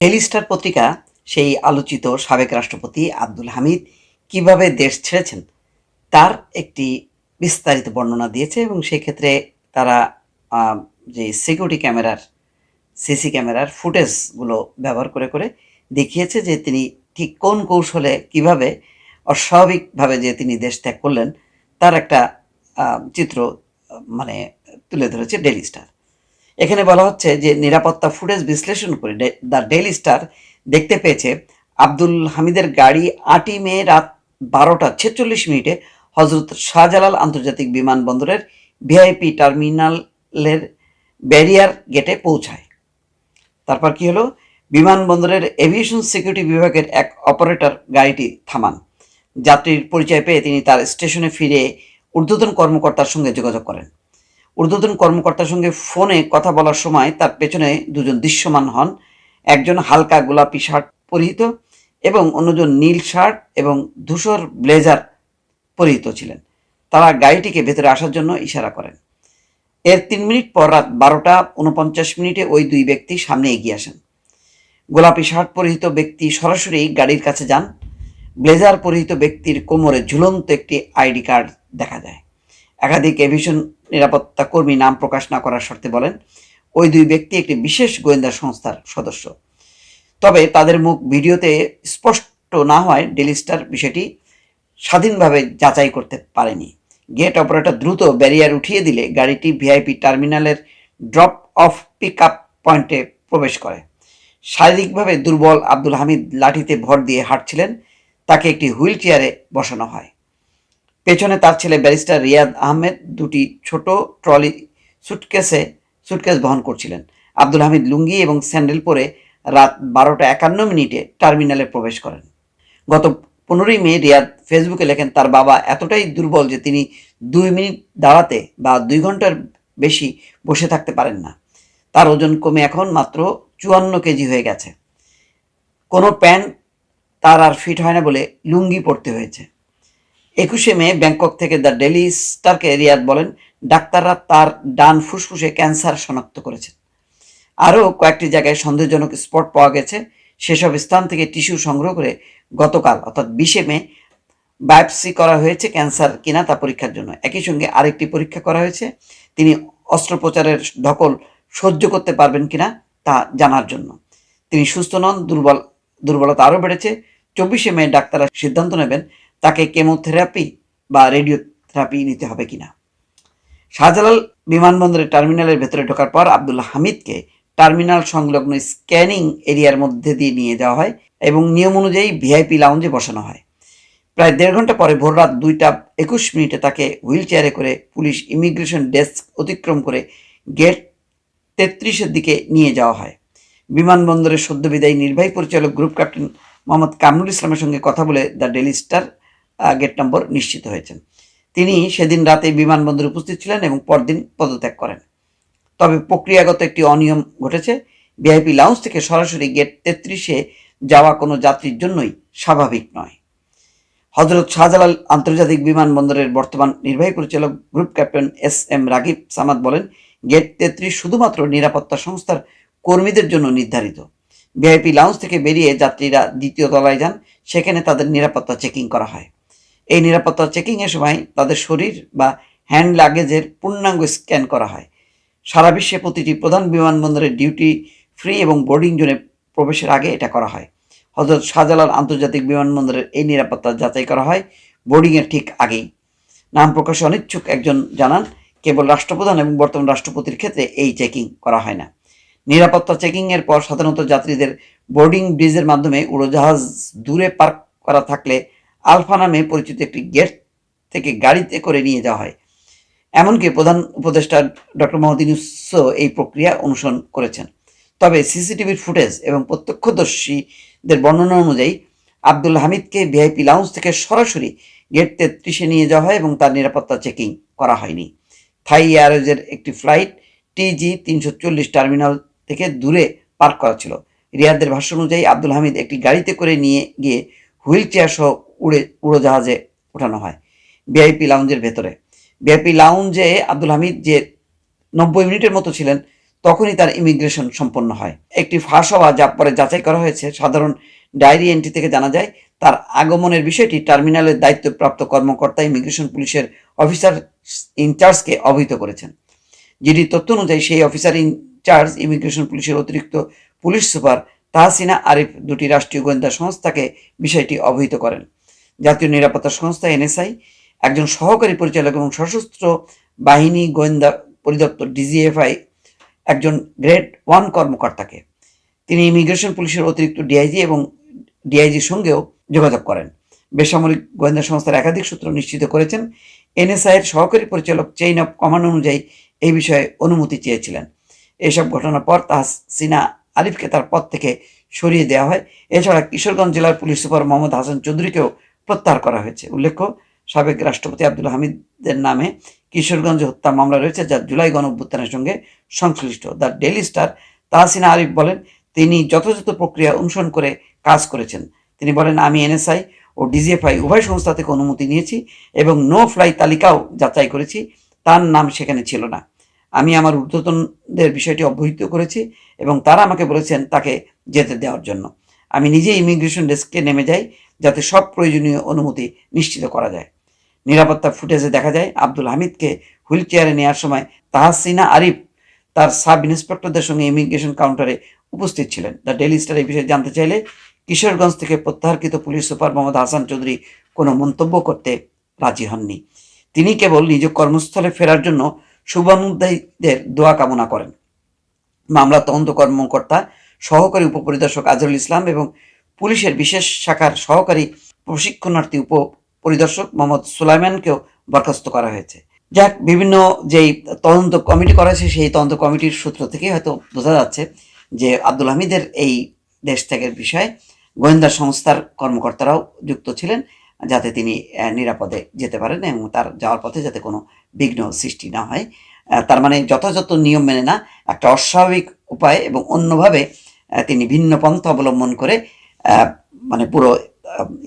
Daily star পত্রিকা, সেই আলোচিত সাবেক রাষ্ট্রপতি আব্দুল হামিদ কীভাবে দেশ ছেড়েছেন, তার একটি বিস্তারিত বর্ণনা দিয়েছে এবং সেক্ষেত্রে তারা যে সিকিউরিটি ক্যামেরার সিসি ক্যামেরার ফুটেজগুলো ব্যবহার করে করে দেখিয়েছে যে তিনি ঠিক কোন কৌশলে কীভাবে অস্বাভাবিকভাবে যে তিনি দেশ ত্যাগ করলেন, তার একটা চিত্র মানে তুলে ধরেছে ডেলি স্টার এখানে বলা হচ্ছে যে নিরাপত্তা ফুটেজ বিশ্লেষণ করে দ্য ডেলি স্টার দেখতে পেয়েছে আব্দুল হামিদের গাড়ি আটই মে রাত বারোটা ছেচল্লিশ মিনিটে হজরত শাহজালাল আন্তর্জাতিক বিমানবন্দরের ভিআইপি টার্মিনালের ব্যারিয়ার গেটে পৌঁছায়। তারপর কি হলো? বিমানবন্দরের এভিয়েশন সিকিউরিটি বিভাগের এক অপারেটর গাড়িটি থামান। যাত্রীর পরিচয় পেয়ে তিনি তার স্টেশনে ফিরে ঊর্ধ্বতন কর্মকর্তার সঙ্গে যোগাযোগ করেন। ঊর্ধ্বতন কর্মকর্তার সঙ্গে ফোনে কথা বলার সময় তার পেছনে দুজন দৃশ্যমান হন। একজন হালকা গোলাপি শার্ট পরিহিত এবং অন্যজন নীল শার্ট এবং ধূসর ব্লেজার পরিহিত ছিলেন। তারা গাড়িটিকে ভেতরে আসার জন্য ইশারা করেন। এর তিন মিনিট পর রাত বারোটা উনপঞ্চাশ মিনিটে ওই দুই ব্যক্তি সামনে এগিয়ে আসেন। গোলাপি শার্ট পরিহিত ব্যক্তি সরাসরি গাড়ির কাছে যান। ব্লেজার পরিহিত ব্যক্তির কোমরে ঝুলন্ত একটি আইডি কার্ড দেখা যায়। একাধিক এভিশন নিরাপত্তা কর্মী নাম প্রকাশ না করার শর্তে বলেন, ওই দুই ব্যক্তি একটি বিশেষ গোয়েন্দা সংস্থার সদস্য। তবে তাদের মুখ ভিডিওতে স্পষ্ট না হওয়ায় ডেলি স্টার বিষয়টি স্বাধীনভাবে যাচাই করতে পারেনি। গেট অপারেটর দ্রুত ব্যারিয়ার উঠিয়ে দিলে গাড়িটি ভিআইপি টার্মিনালের ড্রপ অফ পিক আপ পয়েন্টে প্রবেশ করে। শারীরিকভাবে দুর্বল আব্দুল হামিদ লাঠিতে ভর দিয়ে হাঁটছিলেন, তাকে একটি হুইল চেয়ারে বসানো হয়। পেছনে তার ছেলে ব্যারিস্টার রিয়াদ আহমেদ দুটি ছোট ট্রলি সুটকেসে, সুটকেস বহন করছিলেন। আব্দুল হামিদ লুঙ্গি এবং স্যান্ডেল পরে রাত বারোটা একান্ন মিনিটে টার্মিনালে প্রবেশ করেন। গত পনেরোই মে রিয়াদ ফেসবুকে লেখেন, তার বাবা এতটাই দুর্বল যে তিনি দুই মিনিট দাঁড়াতে বা দুই ঘণ্টার বেশি বসে থাকতে পারেন না। তার ওজন কমে এখন মাত্র চুয়ান্ন কেজি হয়ে গেছে। কোনো প্যান্ট তার আর ফিট হয় না বলে লুঙ্গি পরতে হয়েছে। একুশে মে ব্যাংকক থেকে দ্য ডেলি স্টারকে রিয়াদ বলেন, ডাক্তাররা তার ডান ফুসফুসে ক্যান্সার শনাক্ত করেছেন। আরও কয়েকটি জায়গায় সন্দেহজনক স্পট পাওয়া গেছে। সেসব স্থান থেকে টিস্যু সংগ্রহ করে গতকাল, অর্থাৎ বিশে মে, বায়োপসি করা হয়েছে ক্যান্সার কিনা তা পরীক্ষার জন্য। একই সঙ্গে আরেকটি পরীক্ষা করা হয়েছে, তিনি অস্ত্রোপচারের ধকল সহ্য করতে পারবেন কিনা তা জানার জন্য। তিনি সুস্থ নন, দুর্বল, দুর্বলতা আরও বেড়েছে। চব্বিশে মে ডাক্তাররা সিদ্ধান্ত নেবেন তাকে কেমোথেরাপি বা রেডিওথেরাপি নিতে হবে কিনা? শাহজালাল বিমানবন্দরের টার্মিনালের ভেতরে ঢোকার পর আব্দুল হামিদকে টার্মিনাল সংলগ্ন স্ক্যানিং এরিয়ার মধ্যে দিয়ে নিয়ে যাওয়া হয় এবং নিয়ম অনুযায়ী ভিআইপি লাউঞ্জে বসানো হয়। প্রায় দেড় ঘণ্টা পরে ভোর রাত দুইটা একুশ মিনিটে তাকে হুইল চেয়ারে করে পুলিশ ইমিগ্রেশন ডেস্ক অতিক্রম করে গেট তেত্রিশের দিকে নিয়ে যাওয়া হয়। বিমানবন্দরের সদ্যবিদায়ী নির্বাহী পরিচালক গ্রুপ ক্যাপ্টেন মোহাম্মদ কামরুল ইসলামের সঙ্গে কথা বলে the Daily Star gate number নিশ্চিত হয়েছেন। তিনি সেদিন রাতে বিমানবন্দরে উপস্থিত ছিলেন এবং পরদিন পদত্যাগ করেন। তবে প্রক্রিয়াগত একটি অনিয়ম ঘটেছে। ভিআইপি লাউঞ্জ থেকে সরাসরি গেট তেত্রিশে যাওয়া কোনো যাত্রীর জন্যই স্বাভাবিক নয়। হজরত শাহজালাল আন্তর্জাতিক বিমানবন্দরের বর্তমান নির্বাহী পরিচালক group captain S M Ragib Samad বলেন গেট তেত্রিশ শুধুমাত্র নিরাপত্তা সংস্থার কর্মীদের জন্য নির্ধারিত। ভিআইপি লাউঞ্জ থেকে বেরিয়ে যাত্রীরা দ্বিতীয় তলায় যান। সেখানে তাদের নিরাপত্তা চেকিং করা হয়। এই নিরাপত্তা চেকিংয়ের সময় তাদের শরীর বা হ্যান্ড লাগেজের পূর্ণাঙ্গ স্ক্যান করা হয়। সারা বিশ্বে প্রতিটি প্রধান বিমানবন্দরের ডিউটি ফ্রি এবং বোর্ডিং জোনে প্রবেশের আগে এটা করা হয়। হজরত শাহজালাল আন্তর্জাতিক বিমানবন্দরের এই নিরাপত্তা যাচাই করা হয় বোর্ডিংয়ের ঠিক আগেই। নাম প্রকাশে অনিচ্ছুক একজন জানান, কেবল রাষ্ট্রপ্রধান এবং বর্তমান রাষ্ট্রপতির ক্ষেত্রে এই চেকিং করা হয় না। নিরাপত্তা চেকিংয়ের পর সাধারণত যাত্রীদের বোর্ডিং ব্রিজের মাধ্যমে উড়োজাহাজ দূরে পার্ক করা থাকলে আলফা নামে পরিচিত একটি গেট থেকে গাড়িতে করে নিয়ে যাওয়া হয়। এমনকি প্রধান উপদেষ্টা ডক্টর মোহাম্মদ এই প্রক্রিয়া অনুসরণ করেছেন। তবে সিসিটিভির ফুটেজ এবং প্রত্যক্ষদর্শীদের বর্ণনা অনুযায়ী আব্দুল হামিদকে ভিআইপি লাউঞ্জ থেকে সরাসরি গেট তেত্রিশে নিয়ে যাওয়া হয় এবং তার নিরাপত্তা চেকিং করা হয়নি। থাই এয়ারওয়েজের একটি ফ্লাইট টিজি তিনশো চল্লিশ টার্মিনাল থেকে দূরে পার্ক করা ছিল। রিয়াদের ভাষ্য অনুযায়ী আব্দুল হামিদ একটি গাড়িতে করে নিয়ে গিয়ে হুইল চেয়ার সহ উড়ে, উড়োজাহাজে ওঠানো হয়। ভিআইপি লাউঞ্জের ভেতরে। ভিআইপি লাউঞ্জে আব্দুল হামিদ যে নব্বই মিনিটের মতো ছিলেন, তখনই তার ইমিগ্রেশন সম্পন্ন হয়। একটি ফাঁস হওয়া যা পরে যাচাই করা হয়েছে। সাধারণ ডায়েরি এন্ট্রি থেকে জানা যায়, তার আগমনের বিষয়টি টার্মিনালের দায়িত্বপ্রাপ্ত কর্মকর্তা ইমিগ্রেশন পুলিশের অফিসার ইনচার্জকে অবহিত করেছেন। যেটি তথ্য অনুযায়ী, সেই অফিসার ইনচার্জ ইমিগ্রেশন পুলিশের অতিরিক্ত পুলিশ সুপার তাহসিনা আরিফ, দুটি রাষ্ট্রীয় গোয়েন্দা সংস্থাকে বিষয়টি অবহিত করেন। জাতীয় নিরাপত্তা সংস্থা, এনএসআই, একজন সহকারী পরিচালক এবং সশস্ত্র বাহিনী গোয়েন্দা পরিদপ্তর, ডিজিএফআই, একজন গ্রেড ওয়ান কর্মকর্তাকে। তিনি ইমিগ্রেশন পুলিশের অতিরিক্ত ডিআইজি এবং ডিআইজির সঙ্গেও যোগাযোগ করেন। বেসামরিক গোয়েন্দা সংস্থার একাধিক সূত্র নিশ্চিত করেছেন, এনএসআই এর সহকারী পরিচালক চেইন অফ কমান্ড অনুযায়ী এই বিষয়ে অনুমতি চেয়েছিলেন। এসব ঘটনার পর তাহসিনা আরিফকে তার পদ থেকে সরিয়ে দেওয়া হয়। এছাড়া কিশোরগঞ্জ জেলার পুলিশ সুপার মোহাম্মদ হাসান চৌধুরীকেও প্রত্যাহার করা হয়েছে। উল্লেখ্য, সাবেক রাষ্ট্রপতি আব্দুল হামিদের নামে কিশোরগঞ্জ হত্যা মামলা রয়েছে, যা জুলাই গণ অভ্যুত্থানের সঙ্গে সংশ্লিষ্ট। The Daily Star Tahsina Arif বলেন, তিনি যথাযথ প্রক্রিয়া অনুসরণ করে কাজ করেছেন। তিনি বলেন, আমি এনএসআই ও ডিজিএফআই উভয় সংস্থা থেকে অনুমতি নিয়েছি এবং নো ফ্লাই তালিকাও যাচাই করেছি। তার নাম সেখানে ছিল না। আমি আমার ঊর্ধ্বতনদের বিষয়টি অবহিত করেছি এবং তারা আমাকে বলেছেন তাকে যেতে দেওয়ার জন্য। আমি নিজে ইমিগ্রেশন ডেস্কে নেমে যাই যাতে সব প্রয়োজনীয় অনুমতি নিশ্চিত করা যায়। নিরাপত্তা ফুটেজে দেখা যায় আব্দুল হামিদকে হুইল চেয়ারে নেওয়ার সময় তাহসিনা আরিফ তার সাব ইন্সপেক্টরদের সঙ্গে ইমিগ্রেশন কাউন্টারে উপস্থিত ছিলেন। দ্য ডেলি স্টার এই বিষয়ে জানতে চাইলে কিশোরগঞ্জ থেকে প্রত্যাহারকৃত পুলিশ সুপার মোহাম্মদ হাসান চৌধুরী কোনো মন্তব্য করতে রাজি হননি। তিনি কেবল নিজ কর্মস্থলে ফেরার জন্য শুভানুদ্দায়ীদের দোয়া কামনা করেন। মামলা তদন্ত কর্মকর্তা সহকারী উপপরিদর্শক আজরুল ইসলাম এবং পুলিশের বিশেষ শাখার সহকারী প্রশিক্ষণার্থী উপ পরিদর্শক মোহাম্মদ সুলাইমানকেও বরখাস্ত করা হয়েছে। যাক, বিভিন্ন যেই তদন্ত কমিটি করা হয়েছে, সেই তদন্ত কমিটির সূত্র থেকে হয়তো বোঝা যাচ্ছে যে আব্দুল হামিদের এই দেশ ত্যাগের বিষয়ে গোয়েন্দা সংস্থার কর্মকর্তারাও যুক্ত ছিলেন যাতে তিনি নিরাপদে যেতে পারেন এবং তার যাওয়ার পথে যাতে কোনো বিঘ্ন সৃষ্টি না হয়। তার মানে যথাযথ নিয়ম মেনে না, একটা অস্বাভাবিক উপায় এবং অন্যভাবে তিনি ভিন্ন পন্থা অবলম্বন করে মানে পুরো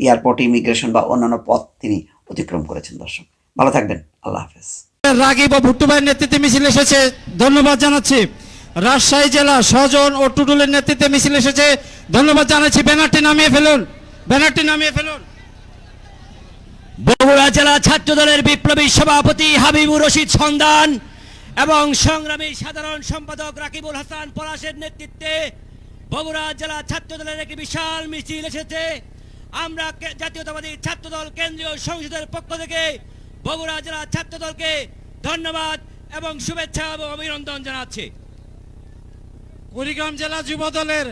এয়ারপোর্ট ইমিগ্রেশন বা অন্যান্য পথ তিনি অতিক্রম করেছেন দর্শক। ভালো থাকবেন। আল্লাহ হাফেজ। রাগিব ও ভুট্টু ভাইয়ের নেতৃত্বে মিছিল এসেছে। ধন্যবাদ জানাচ্ছি। রাজশাহী জেলা সজন ও টুটুলের নেতৃত্বে মিছিল এসেছে। ধন্যবাদ জানাচ্ছি। ব্যানারটি নামিয়ে ফেলুন। ব্যানারটি নামিয়ে ফেলুন। বগুড়া জেলা ছাত্র দলের বিপ্লবী সভাপতি হাবিবুর রশিদ সন্ধান এবং সংগ্রামী সাধারণ সম্পাদক রাকিবুল হাসান পলাশের নেতৃত্বে বগুড়া জেলা ছাত্রদলের একটি বিশাল মিছিল এসেছে। আমরা জাতীয়তাবাদী ছাত্র দল কেন্দ্রীয় সংসদের পক্ষ থেকে বগুড়া জেলা ছাত্রদলকে ধন্যবাদ এবং শুভেচ্ছা এবং অভিনন্দন জানাচ্ছি। কুড়িগ্রাম জেলা যুব দলের